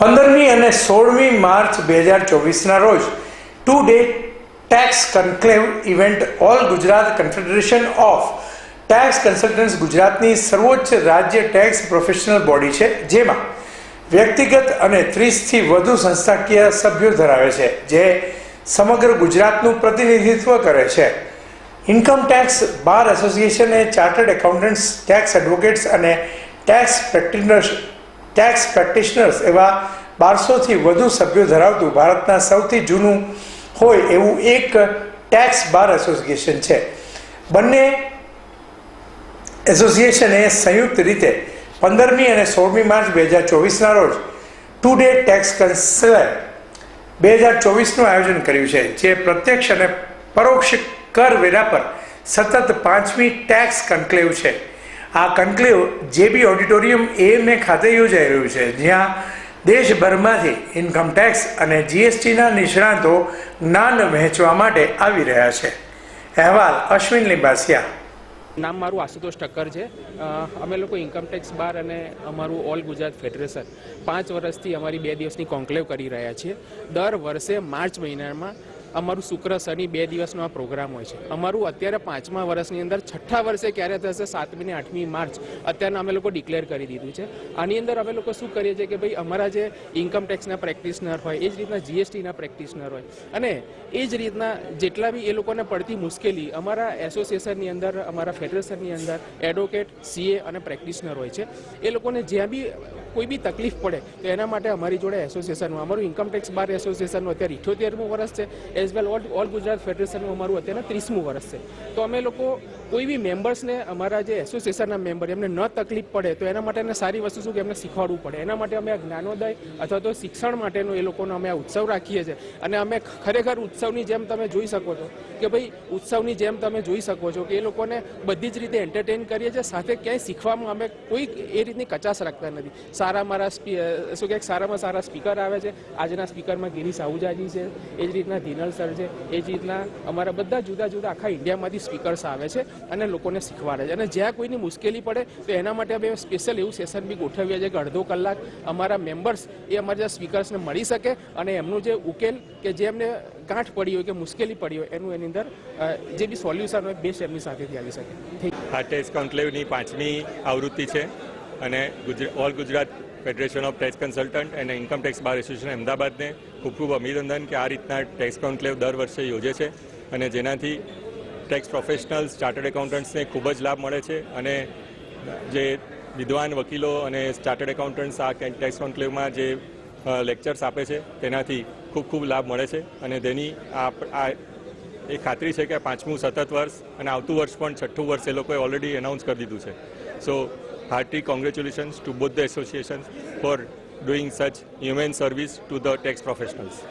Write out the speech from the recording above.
પંદરમી અને સોળમી માર્ચ બે હજાર ચોવીસના રોજ two day tax conclave event all Gujarat confederation of tax consultants ગુજરાતની સર્વોચ્ચ રાજ્ય ટેક્સ પ્રોફેશનલ બોડી છે, જેમાં વ્યક્તિગત અને ત્રીસથી વધુ સંસ્થાકીય સભ્યો ધરાવે છે, જે સમગ્ર ગુજરાતનું પ્રતિનિધિત્વ કરે છે. Income tax bar association chartered accountants tax advocates અને ટેક્સ પ્રેક્ટિશનર્સ ટેક્સ પ્રેક્ટિશનર્સ એવા બારસોથી વધુ સભ્યો ધરાવતું ભારતના સૌથી જૂનું હોય એવું એક ટેક્સ બાર એસોસિએશન છે. બંને એસોસિએશને સંયુક્ત રીતે પંદરમી અને સોળમી માર્ચ બે હજાર ચોવીસના રોજ ટુ ડે ટેક્સ કન્સલેર બે હજાર ચોવીસનું આયોજન કર્યું છે, જે પ્રત્યક્ષ અને પરોક્ષ કરવેરા પર સતત પાંચમી ટેક્સ કન્ક્લેવ છે. આ કન્ક્લેવ જેબી ઓડિટોરિયમ એએમએ ખાતે યોજાઈ રહ્યું છે, જ્યાં દેશભરમાંથી ઇન્કમટેક્સ અને જીએસટીના નિષ્ણાતો જ્ઞાન વહેંચવા માટે આવી રહ્યા છે. અહેવાલ અશ્વિન લિંબાસિયા. નામ મારું આશુતોષ ઠક્કર છે. અમે લોકો ઇન્કમટેક્સ બાર અને અમારું ઓલ ગુજરાત ફેડરેશન પાંચ વર્ષથી અમારી બે દિવસની કોન્ક્લેવ કરી રહ્યા છીએ. દર વર્ષે માર્ચ મહિનામાં અમારું શુક્ર, શનિ બે દિવસનો આ પ્રોગ્રામ હોય છે. અમારું અત્યારે પાંચમા વર્ષની અંદર, છઠ્ઠા વર્ષે ક્યારે થશે? સાતમી ને આઠમી માર્ચ. અત્યારના અમે લોકો ડિક્લેર કરી દીધું છે. આની અંદર અમે લોકો શું કરીએ છીએ કે ભાઈ, અમારા જે ઇન્કમ ટેક્સના પ્રેક્ટિશનર હોય, એ જ રીતના જીએસટીના પ્રેક્ટિશનર હોય. અને એ જ રીતના જેટલા બી એ લોકોને પડતી મુશ્કેલી, અમારા એસોસિએશનની અંદર, અમારા ફેડરેશનની અંદર એડવોકેટ સીએ અને પ્રેક્ટિશનર હોય છે. એ લોકોને જ્યાં બી કોઈ બી તકલીફ પડે, તો એના માટે અમારી જોડે એસોસિએશનમાં અમારું ઇન્કમટેક્સ બાર એસોસિએશનનું અત્યારે ઇઠ્યોતેરમું વર્ષ છે. As well all all Gujarat ફેડરેશનનું અમારું અત્યારે ત્રીસમું વર્ષ છે. તો અમે લોકો કોઈ બી મેમ્બર્સને અમારા જે એસોસિએશનના મેમ્બર એમને ન તકલીફ પડે, તો એના માટે સારી વસ્તુ શું કે એમને શીખવાડવું પડે. એના માટે અમે આ જ્ઞાનોદય અથવા તો શિક્ષણ માટેનો એ લોકોનો અમે આ ઉત્સવ રાખીએ છીએ. અને અમે ખરેખર ઉત્સવની જેમ તમે જોઈ શકો છો કે ભાઈ, ઉત્સવની જેમ તમે જોઈ શકો છો કે એ લોકોને બધી જ રીતે એન્ટરટેન કરીએ છીએ, સાથે ક્યાંય શીખવામાં અમે કોઈ એ રીતની કચાશ રાખતા નથી. સારા મારા શું કહે, સારામાં સારા સ્પીકર આવે છે. આજના સ્પીકરમાં ગિરીશ આહુજાજી છે. એ જ રીતના ધીનલ સર છે. એ જ રીતના અમારા બધા જુદા જુદા આખા ઇન્ડિયામાંથી સ્પીકર્સ આવે છે અને લોકોને શીખવાડે છે. અને જ્યાં કોઈની મુશ્કેલી પડે, તો એના માટે અમે સ્પેશિયલ એવું સેશન બી ગોઠવીએ છીએ કે અડધો કલાક અમારા મેમ્બર્સ એ અમારા સ્પીકર્સને મળી શકે અને એમનું જે ઉકેલ કે જે એમને ગાંઠ પડી હોય કે મુશ્કેલી પડી હોય, એનું એની અંદર જે બી સોલ્યુશન હોય બેસ્ટ એમની સાથેથી આવી શકે. આ ટેક્સ કોન્ક્લેવની પાંચમી આવૃત્તિ છે. અને all Gujarat federation of tax consultant અને ઇન્કમ ટેક્સ બાર એસોસિએશન અમદાવાદને ખૂબ ખૂબ અભિનંદન કે આ રીતના ટેક્સ કોન્ક્લેવ દર વર્ષે યોજે છે અને જેનાથી ટેક્સ પ્રોફેશનલ્સ, ચાર્ટર્ડ એકાઉન્ટન્ટ્સને ખૂબ જ લાભ મળે છે અને જે વિદ્વાન વકીલો અને ચાર્ટર્ડ એકાઉન્ટન્ટ્સ આ ટેક્સ કોન્ક્લેવમાં જે લેક્ચર્સ આપે છે તેનાથી ખૂબ ખૂબ લાભ મળે છે અને તેની આ એ ખાતરી છે કે પાંચમું સતત વર્ષ અને આવતું વર્ષ પણ છઠ્ઠું વર્ષ એ લોકોએ ઓલરેડી એનાઉન્સ કરી દીધું છે. સો hearty congratulations to both the associations for doing such humane service to the tax professionals.